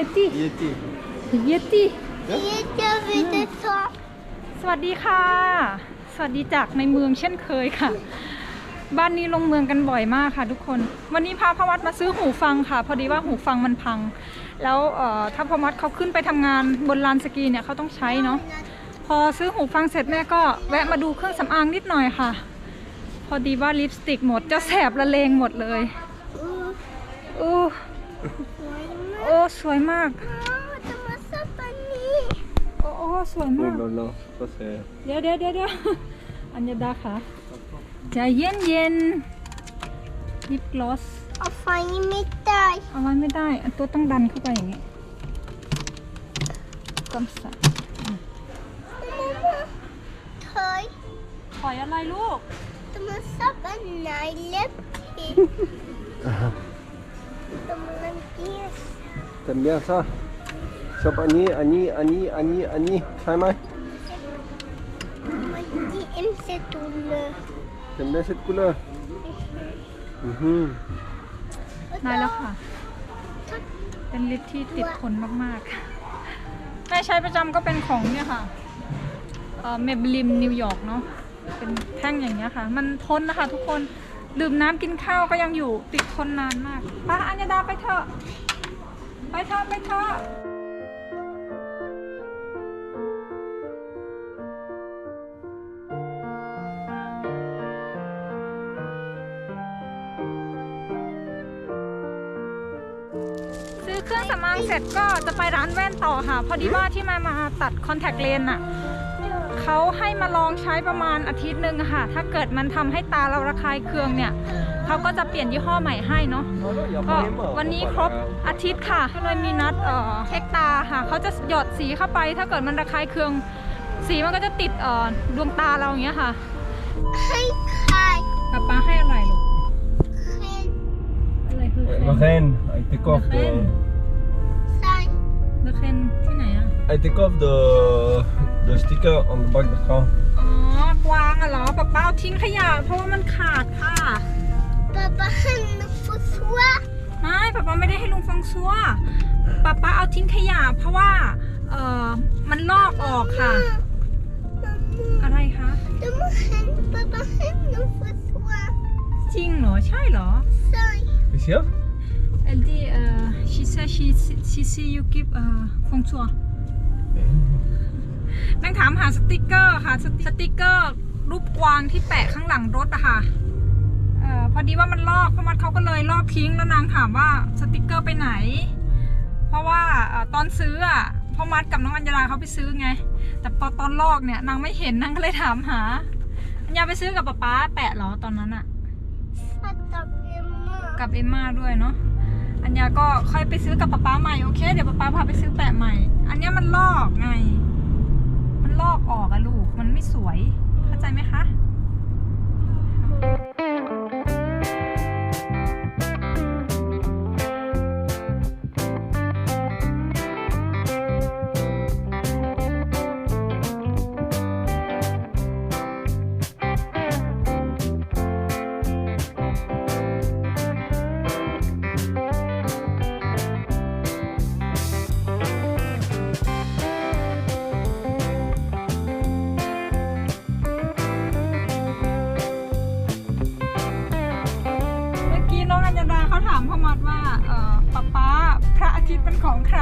Comment ça s'appelle Yeti Yeti. Yeti Yeti avec des sangs. สวัสดีค่ะ สวัสดีจากในเมืองเช่นเคยค่ะ บ้านนี้ลงเมืองกันบ่อยมากค่ะ ทุกคน วันนี้พาพวัดมาซื้อหูฟังค่ะ พอดีว่าหูฟังมันพัง แล้วเอ่อถ้าพวัดเขาขึ้นไปทำงานบนลานสกีเนี่ยเขาต้องใช้เนาะ พอซื้อหูฟังเสร็จแม่ก็แวะมาดูเครื่องสำอางนิดหน่อยค่ะ พอดีว่าลิปสติกหมดจะแสบละเลงหมดเลย Ouh, อู้ vraiment. โอ้สวยมาก Oh, comment ça, Fanny โอ้โอ้สวยมาก Oh là là, ça c'est. เดี๋ยวเดี๋ยวเดี๋ยวเดี๋ยวอัญญดาค่ะใจเย็นเย็นลิปกลอส Oh, Fanny, médaille. เอาไว้ไม่ได้อันตัวต้องดันเข้าไปอย่างนี้กำสั Maman, toy. ถอยอะไรลูก Comment ça, Fanny? Les pieds. Comment on dit T'aimes bien ça Shop Annie, Annie, Annie, Annie, Annie. Simon Comment on dit aime cette couleur T'aimes bien cette couleur Mhm. ได้แล้วค่ะ เป็นลิปที่ติดทนมากๆแม่ใช้ประจำก็เป็นของเนี่ยค่ะเอ่อเมเบลิมนิวยอร์กเนาะ เป็นแท่งอย่างเงี้ยค่ะ มันทนนะคะทุกคน ดื่มน้ำกินข้าวก็ยังอยู่ติดทนนานมากป้าอัญญาดาไปเถอะ ไปเถอะไปเถอะซื้อเครื่องสำอางเสร็จก็จะไปร้านแว่นต่อค่ะ พอดีว่าที่มามาตัดคอนแทคเลนส์อะเขาให้มาลองใช้ประมาณอาทิตย์หนึ่งค่ะ ถ้าเกิดมันทำให้ตาเราระคายเคืองเนี่ย เขาก็จะเปลี่ยนยี่ห้อใหม่ให้เนาะ Non, non, il y a ก็ pas les mains. วันนี้ครบอาทิตย์ค่ะก็เลยมีนัดเอ่อเช็คตาค่ะเขาจะหยดสีเข้าไป ถ้าเกิดมันระคายเคืองสีมันก็จะติดเอ่อดวงตาเราอย่างเงี้ยค่ะ Hey, hi. ป๊าป๊าให้อะไรลูก Hey, อะไรคือ La reine, avec tes coffres La reine. de. ça. เดอะเคนที่ไหนอะ Avec tes coffres de. de stickers en bas de l'écran. อ๋อกวางอะเหรอป๊าป๊าเอาทิ้งขยะเพราะว่ามันขาดค่ะ Papa, nous faut soir. ไม่ป๊าป๊าไม่ได้ให้ลุงฟังซัวป๊าป๊าเอาทิ้งขยะเพราะว่า เออมันลอกออกค่ะ Maman, อะไรคะ demain, papa, nous faut soir. จริงเหรอ ใช่เหรอ Ça. C'est sûr Elle dit, euh, she said she, she see you give uh, ฟงชัวนังถามหาสติกเกอร์ค่ะ สติสติกเกอร์รูปกวางที่แปะข้างหลังรถอะค่ะเอ่อพอดีว่ามันลอกเพราะมันเขาก็เลยลอกทิ้งแล้วนางถามว่าสติกเกอร์ไปไหน เพราะว่าเอ่อตอนซื้ออะพ่อมัดกับน้องอัญญาลาเขาไปซื้อไง แต่พอตอนลอกเนี่ยนางไม่เห็นนางก็เลยถามหาอัญญาไปซื้อกับป๊าป๊าแปะเหรอตอนนั้นอะ Ça t'appelle กับเอมม่าด้วยเนาะอัญญาก็ค่อยไปซื้อกับป๊าป๊าใหม่โอเคเดี๋ยวป๊าป๊าพาไปซื้อแปะใหม่ อันเนี้ยมันลอกไง มันลอกออกอะลูกมันไม่สวยเข้าใจไหมคะเมื่ อดว่าเออป๊าป๊าพระอาทิตย์เป็นของใคร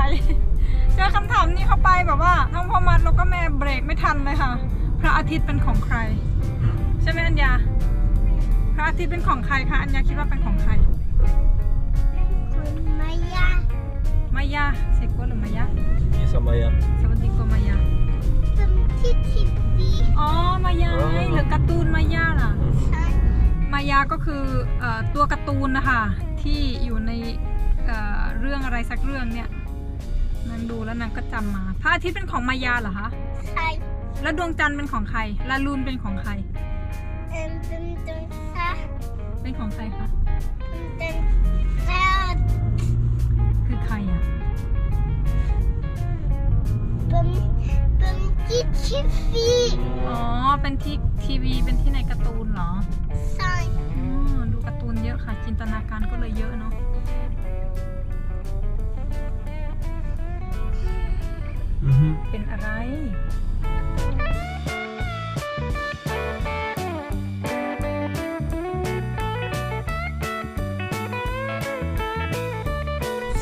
เจอคำถามนี้เข้าไปแบบว่าทั้งพ่อมัดแล้วก็แม่เบรกไม่ทันเลยค่ะ พระอาทิตย์เป็นของใคร ใช่ไหมอัญญาพระอาทิตย์เป็นของใครคะอัญญาคิดว่าเป็นของใคร Maya. มายาเซกัวหรือมายา Qui est ça, Maya สวัสดีกมายา Petite fille. อ๋อมายาหรือการ์ตูนมายาล่ะ Ça. มายาก็คือเออตัวการ์ตูนนะคะที่อยู่ในเอ่อเรื่องอะไรสักเรื่องเนี่ยนางดูแล้วนางก็จำมาพระอาทิตย์เป็นของมายาเหรอคะ Ça. แล้วดวงจันทร์เป็นของใครลาลูนเป็นของใคร Un peu de ça. เป็นของใครคะ Un peu ça. คือใครอะ Petite fille. อ๋อเป็นที่ทีวีเป็นที่ในการ์ตูนเหรอ เลยเยอะเนาะ Mhm. เป็นอะไร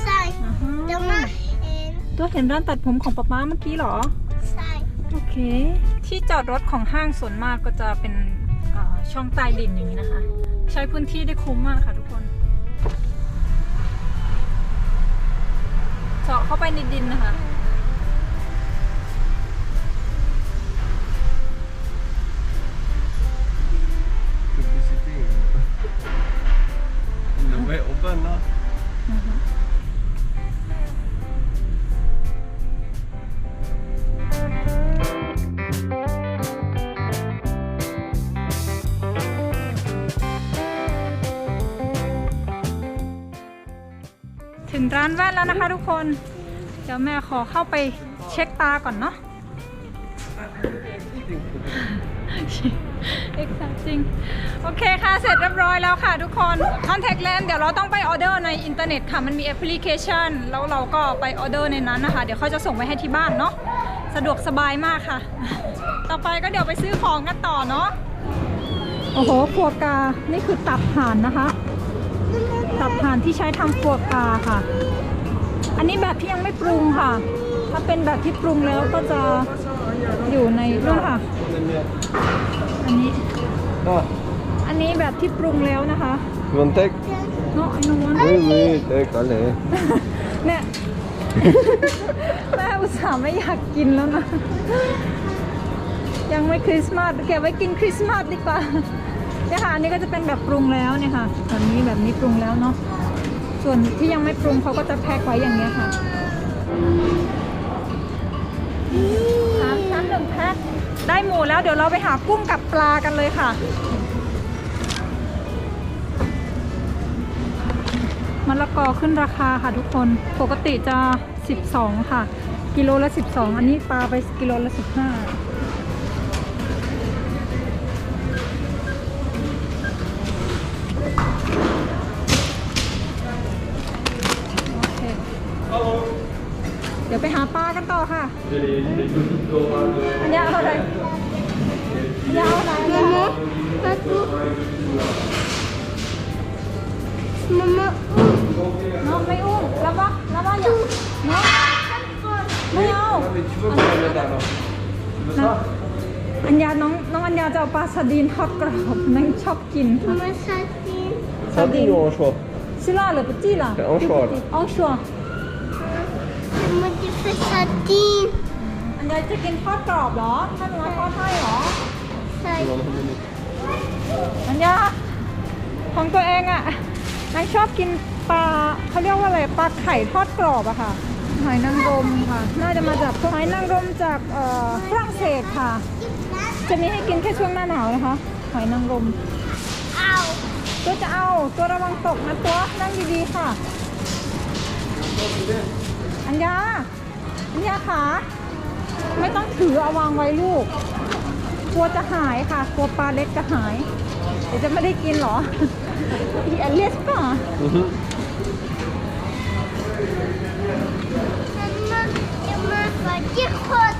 ใส่อ่าฮะเดี๋ยวมาเห็นตัวเห็นร้านตัดผมของป๊าป๊าเมื่อกี้เหรอใส่โอเค ที่จอดรถของห้างส่วนมากก็จะเป็นอ่าช่องใต้ดินอย่างนี้นะคะ ใช้พื้นที่ได้คุ้มมากค่ะทุกคน เจาะเข้าไปในดินนะคะ Publicité. Le way open, no? ถึงร้านแว่นแล้วนะคะทุกคน เดี๋ยวแม่ขอเข้าไปเช็คตาก่อนเนาะเอกซ์จริง โอเคค่ะ เสร็จเรียบร้อยแล้วค่ะทุกคน Contact Lens เดี๋ยวเราต้องไปออเดอร์ในอินเทอร์เน็ตค่ะ มันมีแอปพลิเคชัน แล้วเราก็ไปออเดอร์ในนั้นนะคะ เดี๋ยวเขาจะส่งไปให้ที่บ้านเนาะ สะดวกสบายมากค่ะ ต่อไปก็เดี๋ยวไปซื้อของกันต่อเนาะ โอ้โหฟัวกา นี่คือตับห่านนะคะ ตับห่านที่ใช้ทำฟัวกาค่ะ อันนี้แบบที่ยังไม่ปรุงค่ะ ถ้าเป็นแบบที่ปรุงแล้วก็จะอยู่ในนู่นค่ะ อันนี้ Ah, อันนี้แบบที่ปรุงแล้วนะคะ tu want take? เนาะไอ้นวล Oui, oui, take, allez. แม่แม่อุตส่าห์ไม่อยากกินแล้วนะ ยังไม่คริสต์มาสเก็บไว้กินคริสต์มาสดีกว่า เนี่ยค่ะอันนี้ก็จะเป็นแบบปรุงแล้วเนี่ยค่ะแบบนี้แบบนี้ปรุงแล้วเนาะส่วนที่ยังไม่ปรุงเขาก็จะแพ็คไว้อย่างเนี้ยค่ะสามชั้นหนึ่งแพ็คได้หมูแล้วเดี๋ยวเราไปหากุ้งกับปลากันเลยค่ะมะละกอขึ้นราคาค่ะทุกคนปกติจะ 12 ค่ะ กิโลละ 12 อันนี้ปลาไปกิโลละ 15 เดี๋ยวไปหาปลากันต่อค่ะ อันนี้เอาอะไรอันนี้เอาอะไรอันนี้เอามามาน้องไม่อุ้มแล้วปะแล้วปะอย่าน้องไม่เอา Mais tu veux qu'on le mette alors Tu veux ça อัญญาน้องน้องอัญญาจะเอาปลาสดีนทอดกรอบนั่งชอบกินค่ะมาซาติน Sardine ou anchois ซิล่าหรือปะจี้ล่ะเป็น anchois อังชัวมาจะเป็นซาตินอัญญาจะกินทอดกรอบเหรอถ้าหนูทอดให้เหรอใส่ Tu vas en ramener. อัญญาของตัวเองอะนางชอบกินปลาเขาเรียกว่าอะไรปลาไข่ทอดกรอบอะค่ะหอยนางรมค่ะ น่าจะมาจากหอยนางรมจากเอ่อฝรั่งเศสค่ะ จะมีให้กินแค่ช่วงหน้าหนาวนะคะ หอยนางรมเอาตัวจะเอาตัวระวังตกนะตัวนั่งดีๆค่ะ อัญญาอัญญาขาไม่ต้องถือเอาวางไว้ลูก กลัวจะหายค่ะ กลัวปลาเล็กจะหาย เดี๋ยวจะไม่ได้กินเหรออีเอเลียสป่ะ Mhm. ฉันมาจะมาขอที่คน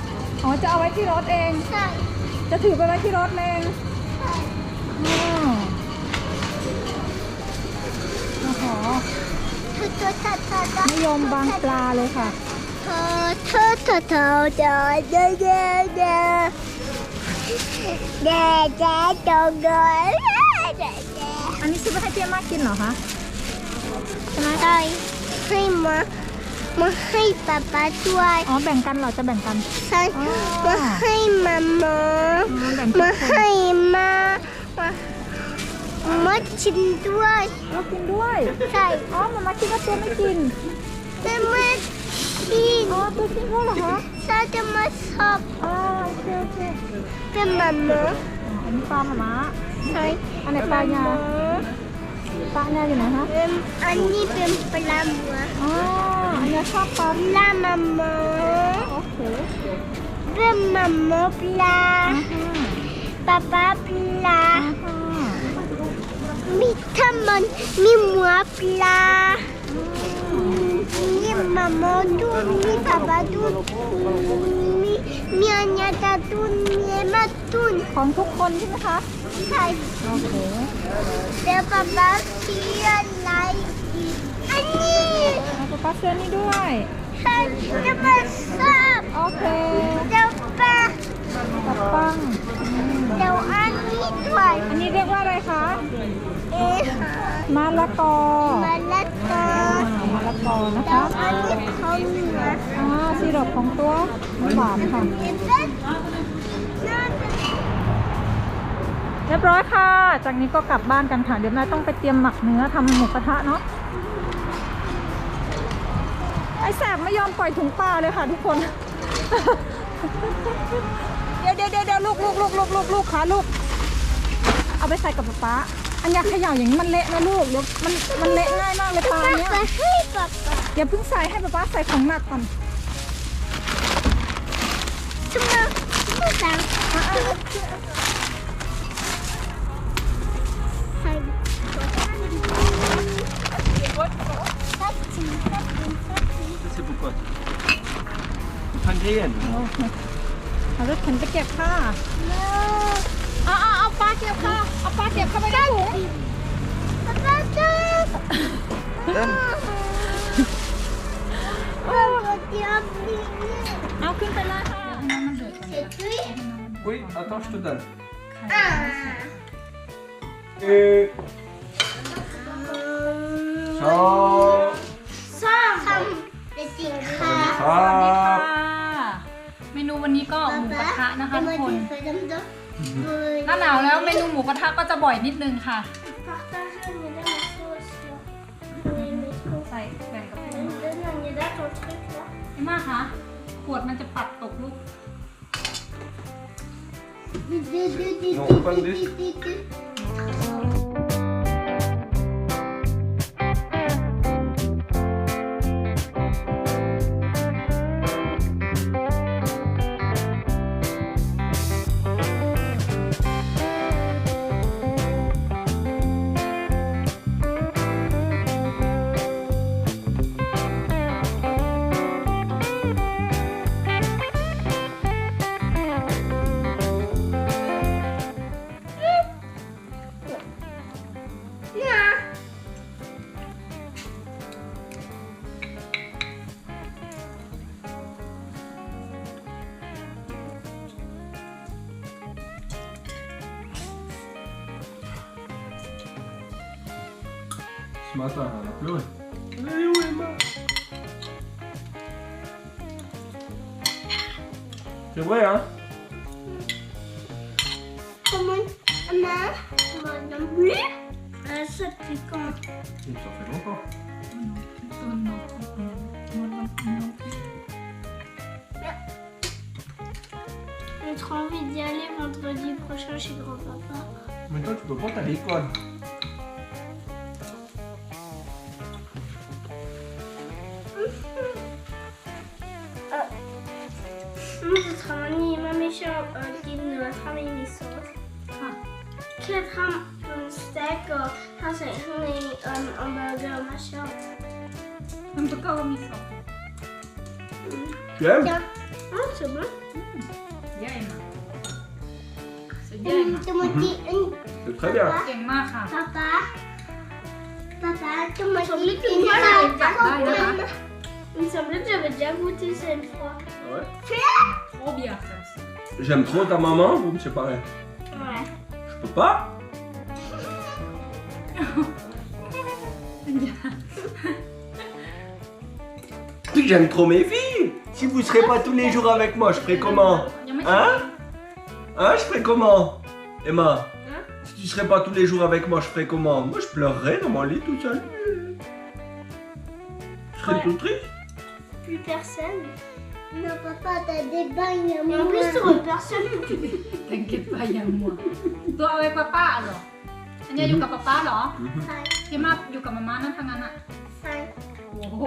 อ๋อ จะเอาไว้ที่รถเองใส่จะถือไปไว้ที่รถเอง นิยมบางปลาเลยค่ะเธอเธอเธอเธอเดาเดาเดาเดาเดาเดาเดาเดาเดาอันนี้ซื้อไปให้เตี้ยมากกินเหรอคะใช่ไหมใช่ให้มามาให้ป๊าป๊าด้วยอ๋อแบ่งกันเหรอจะแบ่งกันใช่มาให้มามาอ๋อแบ่งทุมาให้มามา มาชิมด้วยเรากินด้วย ใช่อ๋อมามาคิดว่าตัวไม่กินแต่มาชิมอ๋อตัวกินด้วยเหรอคะใช่จะมาชอบอ๋อโอเคโอเคเป็นมามาอ๋ออันนี้ปลาหมาม้าใช่อันไหนปลายาปลาเนี่ยอยู่ไหนคะเป็นอันนี้เป็นปลาหมัวอ๋ออันนี้ชอบปลาปลามามาโอเคเป็นมามาปลาอ่าฮะป๊าป๊าปลาอ่าฮะ มีตถ้ามันมีหมูปลา มีมาม่าตุนมีปาปาตุนมีมีอันยาตาตุนมีมาตุนของทุกคนใช่ไหมคะใช่โอเคเดี๋ยวปาปาเขียนอะไรอีกอันนี้เอาป๊าปาเสื้อนี้ด้วยจะมาสอบโอเคเดี๋ยวปาปับปังเดี๋ยวอันนี้ด้วย อันนี้เรียกว่าอะไรคะ เอ๊ะมะละกอมาละกออ่ามะละกอนะเดี๋ยคะวอันนี้เขาเหนืออ่าซีรอปของตัวน้ำหวานค่ะเห็นไหมน่าจะเรียบร้อยค่ะ จากนี้ก็กลับบ้านกันค่ะ เดี๋ยวแม่ต้องไปเตรียมหมักเนื้อทำหมูกระทะเนาะ ไอ้แสบไม่ยอมปล่อยถุงปลาเลยค่ะทุกคน เดี๋ยวเดี๋ยวเดี๋ยวเดี๋ยวลูกลูกลูกลูกลูกลูกขาลูก เอาไปใส่กับป๊าป๊า อันยาเขย่าอย่างนี้มันเละนะลูกเดี๋ยวมันมันเละง่ายมากเลยปลาเนี้ยไปให้ป๊าป๊าอย่าเพิ่งใส่ให้ป๊าป๊าใส่ของหนักก่อนจุ๊บมาจุ๊บมาใส่ C'est pourquoi Pas grillé, โอเคเอารถเข็นไปเก็บค่ะเอาเอาเอาปลาเก็บค่ะเอา ปลาเก็บเข้าไปในถุงป๊าป๊าจุ๊บเออป๊าเดี๋ยวนี้เอาขึ้นไปเลยค่ะน้ำมันเดือดก่อนเสร็จด้วย Oui, attends, je te donne. อ่า Et... Ciao ซ่อมทำเป็นสินค้าสวัสดีค่ะ Ah เมนูวันนี้ก็หมูกระทะนะคะทุกคนไปดำดำ หน้าหนาวแล้วเมนูหมูกระทะก็จะบ่อยนิดนึงค่ะ Partager une dame à sauce là. ใส่แบ่งกับพี่ Donne un Yeda ton truc là. ไอ้มาคะขวดมันจะปัดตกลูก Non, pas de Ce matin, elle a pleuré. Eh oui, Emma C'est vrai, hein Comment Maman Oui Ah, ça fait quand? Ça fait longtemps. J'ai trop envie d'y aller vendredi prochain chez grand-papa. Mais toi, tu peux pas, t'as l'école. Moi, je travaille, ma méchante, qui ne travaille mes sauces. ค่ะแค่ทำเป็นสเต็กก็ทำใส่ข้างในเอ่อแฮมเบอร์เกอร์มาชอบน้ำซุปก็มีสอง Tu aimes จ้ะอ๋อใช่ไหมใหญ่มากสุดใหญ่มากจะมาดีอัน C'est très bien. เก่งมากค่ะ ป๊าป๊าป๊าป๊าจะมาดีกินได้ข้าวจับได้นะคะ Il me bien goûté cette fois. Ouais. Trop bien ça. J'aime trop ta maman, vous me séparez. Ouais. Je peux pas j'aime trop mes filles Si vous serez pas tous les jours avec moi, je ferai comment? Hein? Hein, je ferai comment? Emma? Si tu ne serais pas tous les jours avec moi, je ferai comment? Moi, je pleurerais dans mon lit tout seul. Je serais tout triste. Plus personne. Non, papa, t'as des bagnes à moi. En plus, t'aurais personne. แต่งเก็บไปยังมัวตัวเอาไว้ป้าป้าเหรออันเนี้ยอยู่กับป้าป้าเหรอ Cinq, พี่มาอยู่กับมาม่านั่นทางนั้นอะ cinq. โอ้โห